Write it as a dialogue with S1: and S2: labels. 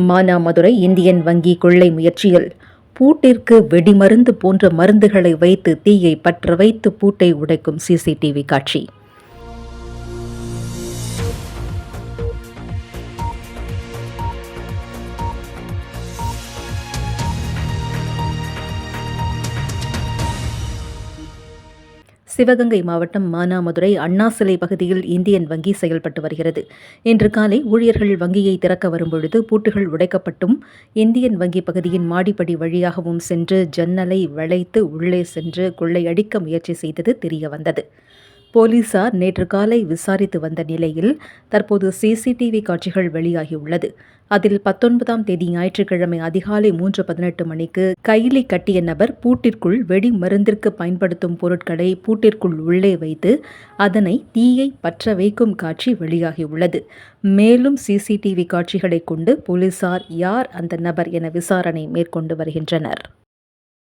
S1: Manamadurai Indian வங்கி கொள்ளை முயற்சியில் பூட்டிற்கு வெடிமருந்து போன்ற மருந்துகளை வைத்து தீயை பற்ற வைத்து பூட்டை உடைக்கும் சிசிடிவி காட்சி. சிவகங்கை மாவட்டம் மானாமதுரை அண்ணா சிலை பகுதியில் இந்தியன் வங்கி செயல்பட்டு வருகிறது. இன்று காலை ஊழியர்கள் வங்கியை திறக்க வரும்பொழுது பூட்டுகள் உடைக்கப்பட்டும் இந்தியன் வங்கி பகுதியின் மாடிப்படி வழியாகவும் சென்று ஜன்னலை வளைத்து உள்ளே சென்று கொள்ளையடிக்க முயற்சி செய்தது தெரியவந்தது. போலீசார் நேற்று காலை விசாரித்து வந்த நிலையில் தற்போது சிசிடிவி காட்சிகள் வெளியாகியுள்ளது. அதில் பத்தொன்பதாம் தேதி ஞாயிற்றுக்கிழமை அதிகாலை மூன்று பதினெட்டு மணிக்கு கையிலை கட்டிய நபர் பூட்டிற்குள் வெடி மருந்திற்கு பயன்படுத்தும் பொருட்களை பூட்டிற்குள் உள்ளே வைத்து அதனை தீயை பற்ற வைக்கும் காட்சி வெளியாகியுள்ளது. மேலும் சிசிடிவி காட்சிகளை கொண்டு போலீசார் யார் அந்த நபர் என விசாரணை மேற்கொண்டு வருகின்றனர்.